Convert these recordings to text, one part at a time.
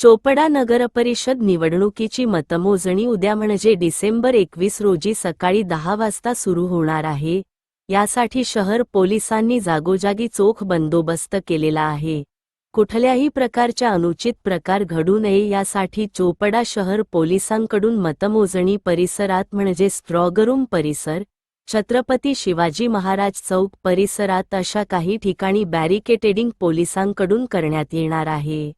चोपडा नगरपरिषद निवडणुकीची मतमोजणी उद्या म्हणजे डिसेंबर एकवीस रोजी सकाळी दहा वाजता सुरू होणार आहे. यासाठी शहर पोलिसांनी जागोजागी चोख बंदोबस्त केलेला आहे. कुठल्याही प्रकारच्या अनुचित प्रकार घडू नये यासाठी चोपडा शहर पोलिसांकडून मतमोजणी परिसरात म्हणजे स्ट्रॉगरूम परिसर छत्रपती शिवाजी महाराज चौक परिसरात अशा काही ठिकाणी बॅरिकेटेडिंग पोलिसांकडून करण्यात येणार आहे.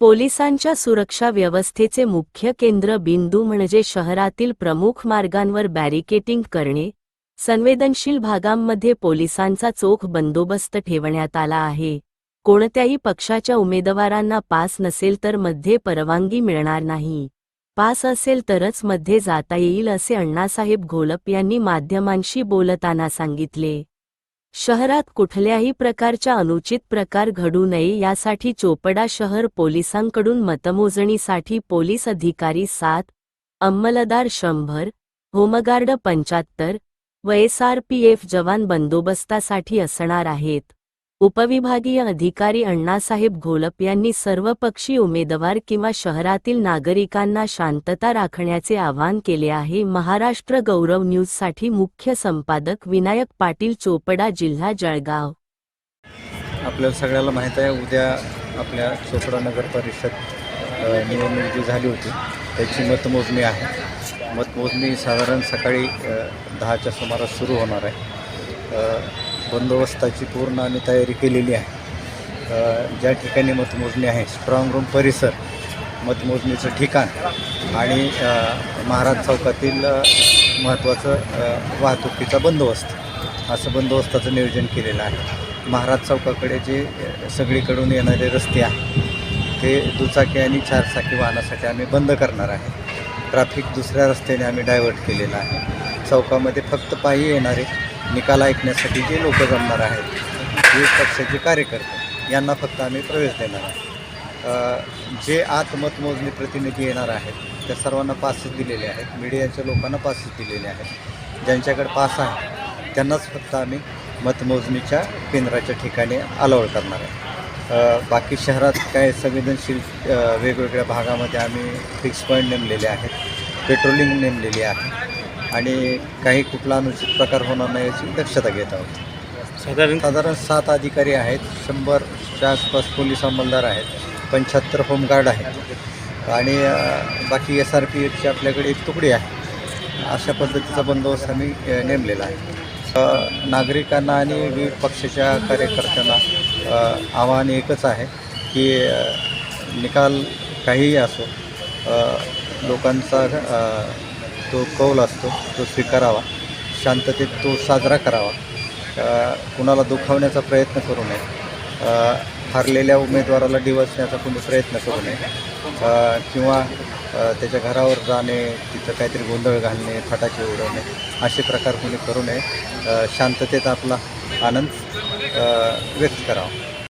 पोलिसांच्या सुरक्षा व्यवस्थेचे मुख्य केंद्र बिंदू म्हणजे शहरातील प्रमुख मार्गांवर बॅरिकेटिंग करणे संवेदनशील भागांमध्ये पोलिसांचा चोख बंदोबस्त ठेवण्यात आला आहे. कोणत्याही पक्षाच्या उमेदवारांना पास नसेल तर मध्ये परवानगी मिळणार नाही. पास असेल तरच मध्ये जाता येईल असे अण्णासाहेब घोलप यांनी माध्यमांशी बोलताना सांगितले. शहरात कुठल्याही प्रकारच्या अनुचित प्रकार घडू नये यासाठी चोपडा शहर पोलिसांकडून मतमोजणीसाठी पोलीस अधिकारी सात अंमलदार शंभर होमगार्ड पंच्याहत्तर व एसआरपीएफ जवान बंदोबस्तासाठी असणार आहेत. उपविभागीय अधिकारी अण्णासाहेब घोलप यांनी सर्वपक्षी उमेदवार किंवा शहरातील नागरिकांना शांतता राखण्याचे आवाहन केले आहे. महाराष्ट्र गौरव न्यूजसाठी मुख्य संपादक विनायक पाटील चोपडा जिल्हा जळगाव. आपल्याला सगळ्याला माहीत आहे उद्या आपल्या चोपडा नगर परिषद निवडणूक जी झाली होती त्याची मतमोजणी आहे. मतमोजणी साधारण सकाळी दहाच्या सुमारास सुरू होणार आहे. बंदोबस्ताची पूर्ण आम्ही तयारी केलेली आहे. ज्या ठिकाणी मतमोजणी आहे स्ट्रॉंग रूम परिसर मतमोजणीचं ठिकाण आणि महाराज चौकातील महत्त्वाचं वाहतुकीचा बंदोबस्त. असं बंदोबस्ताचं नियोजन केलेलं आहे. महाराज चौकाकडे जे सगळीकडून येणारे रस्ते आहेत ते दुचाकी आणि चारचाकी वाहनासाठी आम्ही बंद करणार आहे. ट्रॅफिक दुसऱ्या रस्त्याने आम्ही डायव्हर्ट केलेलं आहे. चौकामध्ये फक्त पायी येणारे निकाल ऐकण्यासाठी जे लोक जमणार आहेत विविध पक्षाचे कार्यकर्ते यांना फक्त आम्ही प्रवेश देणार आहे जे आत मतमोजणी प्रतिनिधी येणार आहेत त्या सर्वांना पासेस दिलेले आहेत. मीडियाच्या लोकांना पासेस दिलेले आहेत. ज्यांच्याकडे पास आहे त्यांनाच फक्त आम्ही मतमोजणीच्या केंद्राच्या ठिकाणी अलाउड करणार आहे बाकी शहरात काय संवेदनशील वेगवेगळ्या भागामध्ये आम्ही फिक्स पॉईंट नेमलेले आहेत पेट्रोलिंग नेमलेली आहे. आणि काही कुठला अनुचित प्रकार होणार नाही याची दक्षता घेत आहोत. साधारण साधारण सात अधिकारी आहेत शंभरच्या आसपास पोलीस अंमलदार आहेत पंच्याहत्तर होमगार्ड आहेत. आणि अ, बाकी एस आर पी एफची आपल्याकडे एक तुकडी आहे. अशा पद्धतीचा बंदोबस्त आम्ही अ, नेमलेला आहे. अ, नागरिकांना आणि विविध पक्षाच्या कार्यकर्त्यांना अ, आव्हान एकच आहे की अ, निकाल काहीही असो अ, लोकांचा अ, तो कौल असतो तो स्वीकारावा. शांततेत तो साजरा करावा. कुणाला दुखावण्याचा प्रयत्न करू नये. हरलेल्या उमेदवाराला डिवचण्याचा कोणी प्रयत्न करू नये. किंवा त्याच्या घरावर जाणे तिथं काहीतरी गोंधळ घालणे फटाके उडवणे असे प्रकार कोणी करू नये. शांततेत आपला आनंद व्यक्त करावा.